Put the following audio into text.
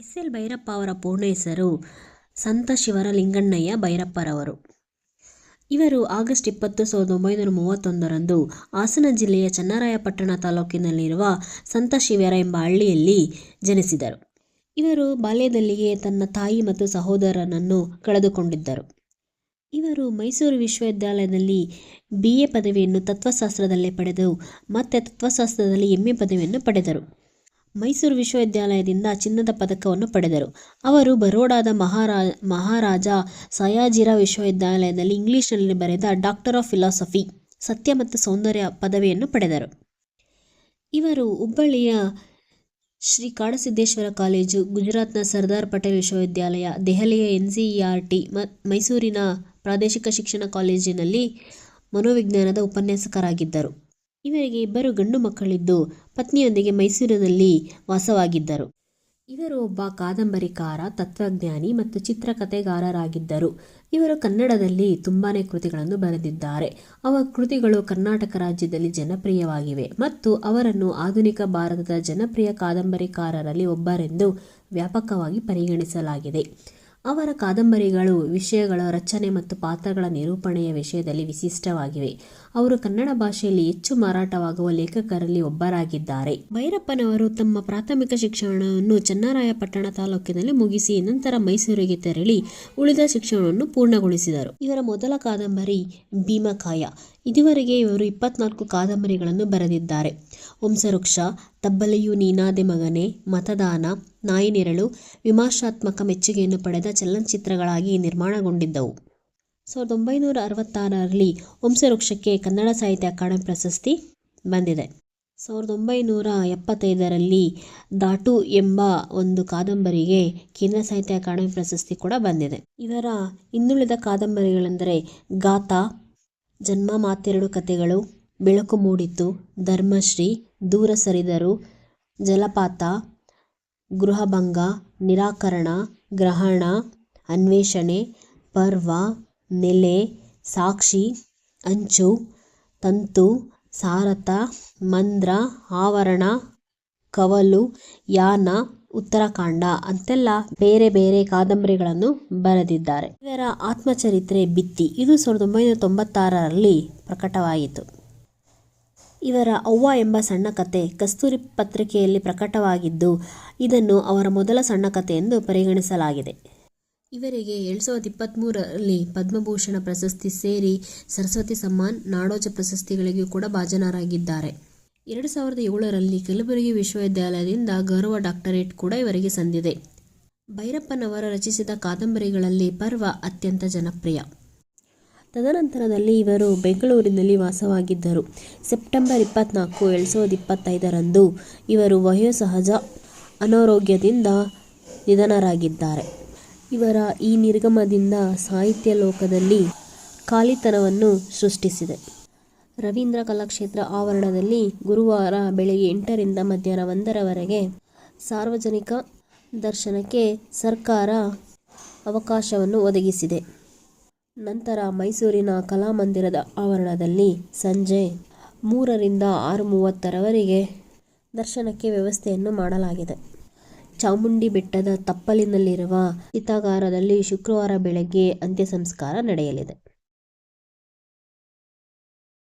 S L Bhyrappa ಅವರ ಪೂರ್ಣ ಹೆಸರು ಸಂತ ಶಿವರ ಲಿಂಗಣ್ಣಯ್ಯ ಭೈರಪ್ಪರವರು. ಇವರು ಆಗಸ್ಟ್ ಇಪ್ಪತ್ತು ಸಾವಿರದ ಒಂಬೈನೂರ ಮೂವತ್ತೊಂದರಂದು ಹಾಸನ ಜಿಲ್ಲೆಯ ಚನ್ನರಾಯಪಟ್ಟಣ ತಾಲೂಕಿನಲ್ಲಿರುವ ಸಂತ ಶಿವರ ಎಂಬ ಹಳ್ಳಿಯಲ್ಲಿ ಜನಿಸಿದರು. ಇವರು ಬಾಲ್ಯದಲ್ಲಿಯೇ ತನ್ನ ತಾಯಿ ಮತ್ತು ಸಹೋದರನನ್ನು ಕಳೆದುಕೊಂಡಿದ್ದರು. ಇವರು ಮೈಸೂರು ವಿಶ್ವವಿದ್ಯಾಲಯದಲ್ಲಿ ಬಿ ಎ ಪದವಿಯನ್ನು ತತ್ವಶಾಸ್ತ್ರದಲ್ಲೇ ಪಡೆದು ಮತ್ತೆ ತತ್ವಶಾಸ್ತ್ರದಲ್ಲಿ ಎಂ ಎ ಪದವಿಯನ್ನು ಪಡೆದರು. ಮೈಸೂರು ವಿಶ್ವವಿದ್ಯಾಲಯದಿಂದ ಚಿನ್ನದ ಪದಕವನ್ನು ಪಡೆದರು. ಅವರು ಬರೋಡಾದ ಮಹಾರಾ, ಮಹಾರಾಜ ಸಯಾಜಿರಾವ್ ವಿಶ್ವವಿದ್ಯಾಲಯದಲ್ಲಿ ಇಂಗ್ಲಿಷ್ನಲ್ಲಿ ಬರೆದ ಡಾಕ್ಟರ್ ಆಫ್ ಫಿಲಾಸಫಿ ಸತ್ಯ ಮತ್ತು ಸೌಂದರ್ಯ ಪದವಿಯನ್ನು ಪಡೆದರು. ಇವರು ಹುಬ್ಬಳ್ಳಿಯ ಶ್ರೀ ಕಾಡಸಿದ್ದೇಶ್ವರ ಕಾಲೇಜು, ಗುಜರಾತ್ನ ಸರ್ದಾರ್ ಪಟೇಲ್ ವಿಶ್ವವಿದ್ಯಾಲಯ, ದೆಹಲಿಯ N C E R T ಮೈಸೂರಿನ ಪ್ರಾದೇಶಿಕ ಶಿಕ್ಷಣ ಕಾಲೇಜಿನಲ್ಲಿ ಮನೋವಿಜ್ಞಾನದ ಉಪನ್ಯಾಸಕರಾಗಿದ್ದರು. ಇವರಿಗೆ ಇಬ್ಬರು ಗಂಡು ಮಕ್ಕಳಿದ್ದು ಪತ್ನಿಯೊಂದಿಗೆ ಮೈಸೂರಿನಲ್ಲಿ ವಾಸವಾಗಿದ್ದರು. ಇವರು ಒಬ್ಬ ಕಾದಂಬರಿಕಾರ, ತತ್ವಜ್ಞಾನಿ ಮತ್ತು ಚಿತ್ರಕಥೆಗಾರರಾಗಿದ್ದರು. ಇವರು ಕನ್ನಡದಲ್ಲಿ ತುಂಬಾ ಕೃತಿಗಳನ್ನು ಬರೆದಿದ್ದಾರೆ. ಅವರ ಕೃತಿಗಳು ಕರ್ನಾಟಕ ರಾಜ್ಯದಲ್ಲಿ ಜನಪ್ರಿಯವಾಗಿವೆ ಮತ್ತು ಅವರನ್ನು ಆಧುನಿಕ ಭಾರತದ ಜನಪ್ರಿಯ ಕಾದಂಬರಿಕಾರರಲ್ಲಿ ಒಬ್ಬರೆಂದು ವ್ಯಾಪಕವಾಗಿ ಪರಿಗಣಿಸಲಾಗಿದೆ. ಅವರ ಕಾದಂಬರಿಗಳು, ವಿಷಯಗಳ ರಚನೆ ಮತ್ತು ಪಾತ್ರಗಳ ನಿರೂಪಣೆಯ ವಿಷಯದಲ್ಲಿ ವಿಶಿಷ್ಟವಾಗಿವೆ. ಅವರು ಕನ್ನಡ ಭಾಷೆಯಲ್ಲಿ ಹೆಚ್ಚು ಮಾರಾಟವಾಗುವ ಲೇಖಕರಲ್ಲಿ ಒಬ್ಬರಾಗಿದ್ದಾರೆ. ಭೈರಪ್ಪನವರು ತಮ್ಮ ಪ್ರಾಥಮಿಕ ಶಿಕ್ಷಣವನ್ನು ಚನ್ನರಾಯಪಟ್ಟಣ ತಾಲೂಕಿನಲ್ಲಿ ಮುಗಿಸಿ ನಂತರ ಮೈಸೂರಿಗೆ ತೆರಳಿ ಉಳಿದ ಶಿಕ್ಷಣವನ್ನು ಪೂರ್ಣಗೊಳಿಸಿದರು. ಇವರ ಮೊದಲ ಕಾದಂಬರಿ ಭೀಮಕಾಯ. ಇದುವರೆಗೆ ಇವರು ಇಪ್ಪತ್ನಾಲ್ಕು ಕಾದಂಬರಿಗಳನ್ನು ಬರೆದಿದ್ದಾರೆ. ವಂಶವೃಕ್ಷ, ತಬ್ಬಲೆಯು ನೀನಾದೆ ಮಗನೆ, ಮತದಾನ, ನಾಯಿನೆರಳು, ವಿಮರ್ಶಾತ್ಮಕ ಮೆಚ್ಚುಗೆಯನ್ನು ಪಡೆದ ಚಲನಚಿತ್ರಗಳಾಗಿ ನಿರ್ಮಾಣಗೊಂಡಿದ್ದವು. ಸಾವಿರದ ಒಂಬೈನೂರ ಅರವತ್ತಾರರಲ್ಲಿ ವಂಸವೃಕ್ಷಕ್ಕೆ ಕನ್ನಡ ಸಾಹಿತ್ಯ ಅಕಾಡೆಮಿ ಪ್ರಶಸ್ತಿ ಬಂದಿದೆ. ಸಾವಿರದ ಒಂಬೈನೂರ ಎಪ್ಪತ್ತೈದರಲ್ಲಿ ದಾಟು ಎಂಬ ಒಂದು ಕಾದಂಬರಿಗೆ ಕೇಂದ್ರ ಸಾಹಿತ್ಯ ಅಕಾಡೆಮಿ ಪ್ರಶಸ್ತಿ ಕೂಡ ಬಂದಿದೆ. ಇವರ ಇನ್ನುಳಿದ ಕಾದಂಬರಿಗಳೆಂದರೆ ಗಾಥಾ ಜನ್ಮ ಮಾತೆರಡು ಕಥೆಗಳು, ಬೆಳಕು ಮೂಡಿತು, ಧರ್ಮಶ್ರೀ, ದೂರ ಸರಿದರು, ಜಲಪಾತ, ಗೃಹಭಂಗ, ನಿರಾಕರಣ, ಗ್ರಹಣ, ಅನ್ವೇಷಣೆ, ಪರ್ವ, ನೆಲೆ, ಸಾಕ್ಷಿ, ಅಂಚು, ತಂತು, ಸಾರಥ, ಮಂದ್ರ, ಆವರಣ, ಕವಲು, ಯಾನ ಉತ್ತರಾಖಂಡ ಅಂತೆಲ್ಲ ಬೇರೆ ಬೇರೆ ಕಾದಂಬರಿಗಳನ್ನು ಬರೆದಿದ್ದಾರೆ. ಇವರ ಆತ್ಮಚರಿತ್ರೆ ಬಿತ್ತಿ. ಇದು ಸಾವಿರದ ಒಂಬೈನೂರ ತೊಂಬತ್ತಾರರಲ್ಲಿ ಪ್ರಕಟವಾಯಿತು ಇವರ ಅವ್ವ ಎಂಬ ಸಣ್ಣ ಕತೆ ಕಸ್ತೂರಿ ಪತ್ರಿಕೆಯಲ್ಲಿ ಪ್ರಕಟವಾಗಿದ್ದು, ಇದನ್ನು ಅವರ ಮೊದಲ ಸಣ್ಣ ಕತೆ ಎಂದು ಪರಿಗಣಿಸಲಾಗಿದೆ. ಇವರಿಗೆ ಎರಡು ಸಾವಿರದ ಇಪ್ಪತ್ತ್ಮೂರರಲ್ಲಿ ಪದ್ಮಭೂಷಣ ಪ್ರಶಸ್ತಿ ಸೇರಿ ಸರಸ್ವತಿ ಸಮ್ಮಾನ್ ನಾಡೋಜ ಪ್ರಶಸ್ತಿಗಳಿಗೂ ಕೂಡ ಭಾಜನರಾಗಿದ್ದಾರೆ. ಎರಡು ಸಾವಿರದ ಏಳರಲ್ಲಿ ಕಲಬುರಗಿ ವಿಶ್ವವಿದ್ಯಾಲಯದಿಂದ ಗೌರವ ಡಾಕ್ಟರೇಟ್ ಕೂಡ ಇವರಿಗೆ ಸಂದಿದೆ. ಭೈರಪ್ಪನವರ ರಚಿಸಿದ ಕಾದಂಬರಿಗಳಲ್ಲಿ ಪರ್ವ ಅತ್ಯಂತ ಜನಪ್ರಿಯ. ತದನಂತರದಲ್ಲಿ ಇವರು ಬೆಂಗಳೂರಿನಲ್ಲಿ ವಾಸವಾಗಿದ್ದರು. ಸೆಪ್ಟೆಂಬರ್ ಇಪ್ಪತ್ನಾಲ್ಕು, ಎರಡು ಸಾವಿರದ ಇಪ್ಪತ್ತೈದರಂದು ಇವರು ವಯೋಸಹಜ ಅನಾರೋಗ್ಯದಿಂದ ನಿಧನರಾಗಿದ್ದಾರೆ. ಇವರ ಈ ನಿರ್ಗಮದಿಂದ ಸಾಹಿತ್ಯ ಲೋಕದಲ್ಲಿ ಖಾಲಿತನವನ್ನು ಸೃಷ್ಟಿಸಿದೆ. ರವೀಂದ್ರ ಕಲಾಕ್ಷೇತ್ರ ಆವರಣದಲ್ಲಿ ಗುರುವಾರ ಬೆಳಗ್ಗೆ ಎಂಟರಿಂದ ಮಧ್ಯಾಹ್ನ ಒಂದರವರೆಗೆ ಸಾರ್ವಜನಿಕ ದರ್ಶನಕ್ಕೆ ಸರ್ಕಾರ ಅವಕಾಶವನ್ನು ಒದಗಿಸಿದೆ. ನಂತರ ಮೈಸೂರಿನ ಕಲಾಮಂದಿರದ ಆವರಣದಲ್ಲಿ ಸಂಜೆ ಮೂರರಿಂದ ಆರು ಮೂವತ್ತರವರೆಗೆ ದರ್ಶನಕ್ಕೆ ವ್ಯವಸ್ಥೆಯನ್ನು ಮಾಡಲಾಗಿದೆ. ಚಾಮುಂಡಿ ಬೆಟ್ಟದ ತಪ್ಪಲಿನಲ್ಲಿರುವ ಚಿತಾಗಾರದಲ್ಲಿ ಶುಕ್ರವಾರ ಬೆಳಗ್ಗೆ ಅಂತ್ಯ ಸಂಸ್ಕಾರ ನಡೆಯಲಿದೆ.